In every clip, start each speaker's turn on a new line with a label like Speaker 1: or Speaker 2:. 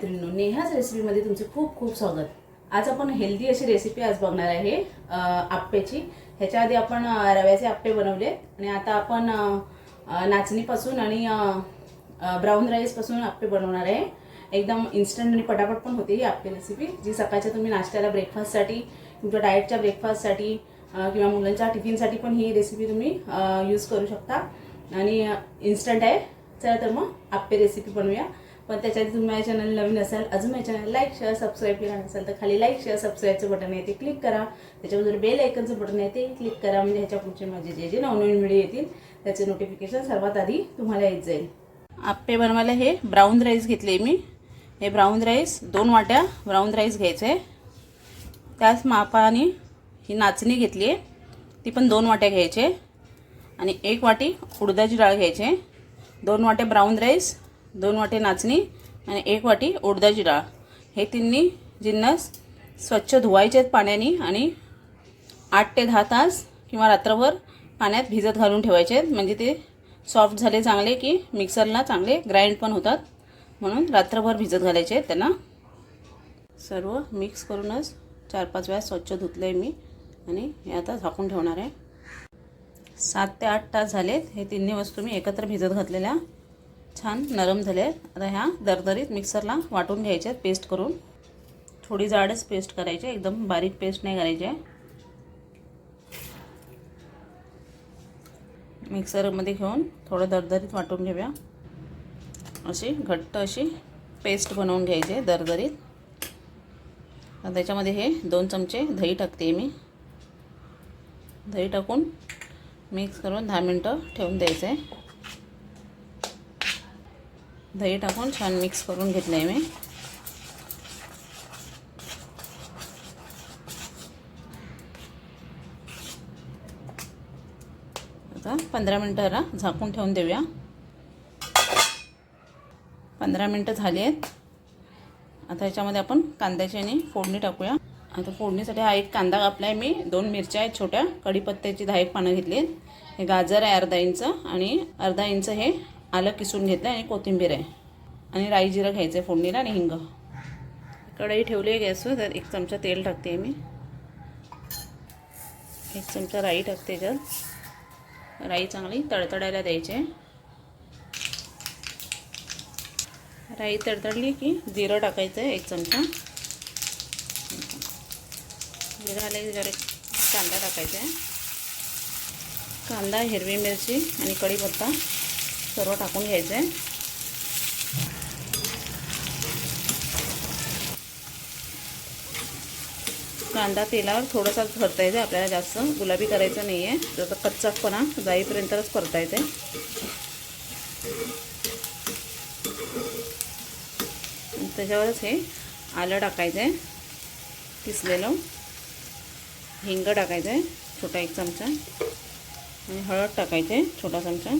Speaker 1: मैत्रिणींनो नेहाच रेसिपीमध्ये तुमचे खूप खूप स्वागत. आज आपण हेल्दी अशी रेसिपी आज बघणार आहे आप्प्याची ह्याच्या आधी आपण रव्याचे आप्पे बनवले आणि आता आपण नाचणीपासून आणि ब्राऊन राईसपासून आप्पे बनवणार आहे. एकदम इन्स्टंट आणि पटापट पण होते ही आप्पे रेसिपी जी सकाळच्या तुम्ही नाश्त्याला ब्रेकफास्टसाठी तुमच्या डाएटच्या ब्रेकफास्टसाठी किंवा मुलांच्या टिफिनसाठी पण ही रेसिपी तुम्ही यूज करू शकता. आणि इन्स्टंट आहे. चला तर मग आप्पे रेसिपी बनवूया. पण त्याच्या आधी तुम्ही माझ्या चॅनल नवीन असाल अजून माझ्या चॅनल लाईक शेअर सबस्क्राईब केला नसेल तर खाली लाईक शेअर सबस्क्राईबचं बटन आहे ते क्लिक करा. त्याच्यावर बेल आयकनचं बटन आहे ते क्लिक करा. म्हणजे ह्याच्या पुढचे माझे जे जे नवनवीन व्हिडिओ येतील त्याचे नोटिफिकेशन सर्वात आधी तुम्हाला येत जाईल. आप्पे बनवायला हे ब्राऊन राईस घेतले मी. हे ब्राऊन राईस दोन वाट्या ब्राऊन राईस घ्यायचे आहे. त्याच मापाने ही नाचणी घेतली आहे. ती पण दोन वाट्या घ्यायचे आणि एक वाटी उडदाची डाळ घ्यायची दोन वाटे ब्राऊन राईस दोन वाटे नाचणी आणि एक वाटी उडदाची डाळ. हे तिन्ही जिन्नस स्वच्छ धुवायचे आहेत पाण्याने आणि आठ ते दहा तास किंवा रात्रभर पाण्यात भिजत घालून ठेवायचे. आहेत म्हणजे ते सॉफ्ट झाले चांगले की मिक्सरला चांगले ग्राइंड पण होतात. म्हणून रात्रभर भिजत घालायचे आहेत त्यांना. सर्व मिक्स करूनच चार पाच वेळा स्वच्छ धुतलं आहे मी आणि हे आता झाकून ठेवणार आहे. सात ते आठ तास झालेत. हे तिन्ही वस्तू मी एकत्र भिजत घातलेल्या. छान नरम झाले आहेत. आता ह्या दरदरीत मिक्सरला वाटून घ्यायच्या आहेत पेस्ट करून. थोडी जाडच पेस्ट करायची आहे, एकदम बारीक पेस्ट नाही करायची आहे. मिक्सरमध्ये घेऊन थोडं दरदरीत वाटून घेऊया. अशी घट्ट अशी पेस्ट बनवून घ्यायची आहे दरदरीत. त्याच्यामध्ये हे दोन चमचे दही टाकते मी. दही टाकून मिक्स करून दहा मिनटं ठेवून द्यायचं. आहे दही टाकून छान मिक्स करून घेतलं आहे मी. आता पंधरा मिनटाला झाकून ठेवून देऊया. पंधरा मिनटं झाली आहेत. आता याच्यामध्ये आपण कांद्याची आणि फोडणी टाकूया. आता फोडणीसाठी हा एक कांदा कापला आहे मी. दोन मिरच्या आहेत छोट्या. कढीपत्त्याची दहा एक पानं घेतली आहेत हे गाजर आहे अर्धा इंच आणि अर्धा इंच हे आलं किसून घेतलं आणि कोथिंबीर आहे. आणि राई जिरं घ्यायचं आहे फोडणीला आणि हिंग. कढई ठेवली आहे गॅसवर तर एक चमचा तेल टाकते मी. एक चमचा राई टाकते जर राई चांगली तडतडायला द्यायची आहे. राई तडतडली की जिरं टाकायचं आहे एक चमचा. जिरं आले की जरा कांदा टाकायचा आहे. कांदा हिरवी मिरची आणि कढीपत्ता. सर्व टाकून घ्यायचं. आहे कांदा तेलावर थोडंसं परतायचं आहे आपल्याला जास्त गुलाबी करायचं नाही आहे त्याचा कच्चापणा जाईपर्यंतच परतायचं आहे त्याच्यावरच हे आलं टाकायचं आहे किसलेलं. हिंग टाकायचं आहे छोटा एक चमचा. आणि हळद टाकायचं आहे छोटा चमचा.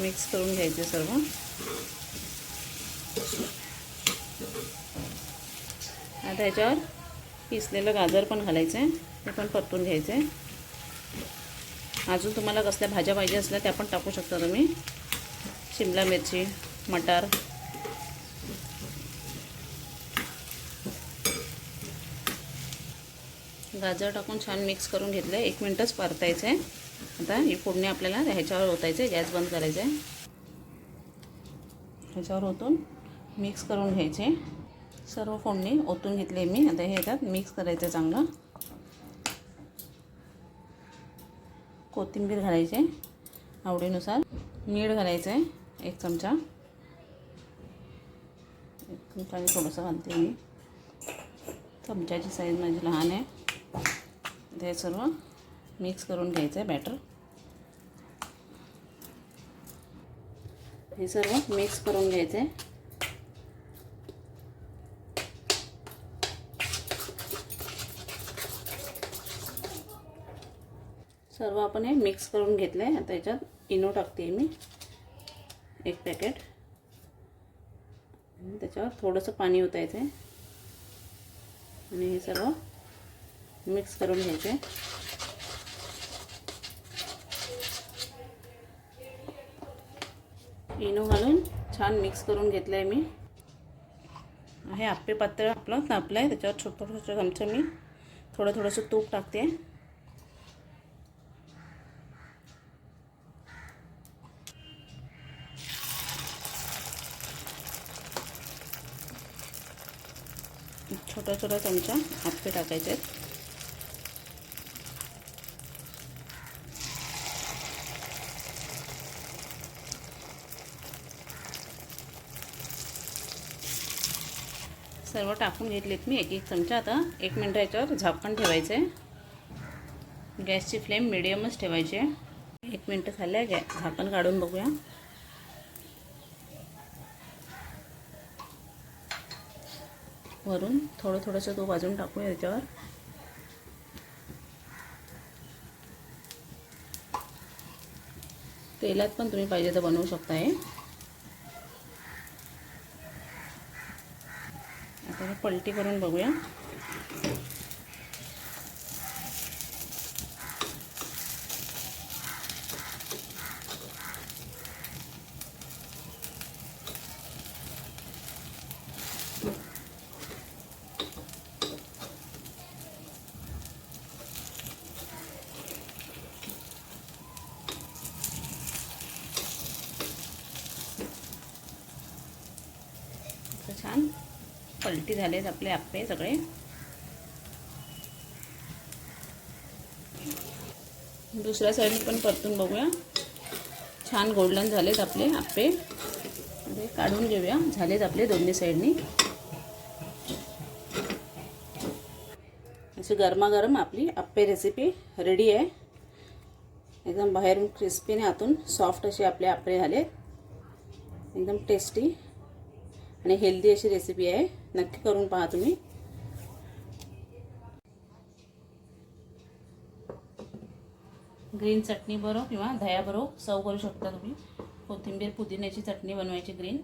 Speaker 1: मिक्स करून घ्यायचे सर्व. आता ह्याच्यावर पिसलेलं गाजर पण घालायचं आहे ते पण परतून घ्यायचं आहे अजून तुम्हाला कसल्या भाज्या पाहिजे असल्या त्या पण टाकू शकता तुम्ही. शिमला मिरची मटार. गाजर टाकून छान मिक्स करून घेतलं आहे एक मिनटंच परतायचं आहे आता ही फोडणी आपल्याला ह्याच्यावर ओतायचं आहे गॅस बंद करायचं आहे ह्याच्यावर ओतून मिक्स करून घ्यायचे. सर्व फोडणी ओतून घेतली मी. आता हे ह्याच्यात मिक्स करायचं आहे चांगलं. कोथिंबीर घालायचे. आवडीनुसार मीठ घालायचं आहे एक चमचा. एक चमचाने थोडंसं घालते मी. चमच्याची साईज माझी लहान आहे. ते सर्व मिक्स आहे बॅटर हे सर्व मिक्स आहे सर्व आपण हे मिक्स याच्यात इनो टाकते मी. एक पॅकेट थोडंसं आहे आणि हे सर्व मिक्स घ्यायचे इनो घालून छान मिक्स करून घेतलं आहे मी. आहे आप्पे पात्र आपलं तापलं आहे त्याच्यावर छोटं छोटं चमचं मी थोडं थोडंसं तूप टाकते. छोटा छोटा चमचा आप्पे टाकायचे आहेत सर्व टाकून घेतलेत मी. एक एक चमचा आता एक मिनटं याच्यावर झाकण ठेवायचं आहे गॅसची फ्लेम मिडियमच ठेवायची आहे. एक मिनटं झालं आहे गॅ झाकण काढून बघूया. वरून थोडं थोडंसं तो भाजून टाकूया याच्यावर. तेलात पण तुम्ही पाहिजे तर बनवू शकता हे आता हे पलटी करून बघूया असं छान पलटी झालेत आपले आप्पे सगळे. दुसऱ्या साईडने पण परतून बघूया. छान गोल्डन झालेत आपले आप्पे. म्हणजे काढून घेऊया. झालेत आपले दोन्ही साईडनी अशी गरमागरम आपली आप्पे रेसिपी रेडी आहे. एकदम बाहेरून क्रिस्पीने आतून सॉफ्ट असे आपले आप्पे झालेत. एकदम टेस्टी आणि हेल्दी अशी रेसिपी आहे. नक्की करून पहा तुम्ही. ग्रीन चटणी बरोबर किंवा दह्याबरोबर सर्व करू शकता तुम्ही. कोथिंबीर पुदिन्याची चटणी बनवायची ग्रीन.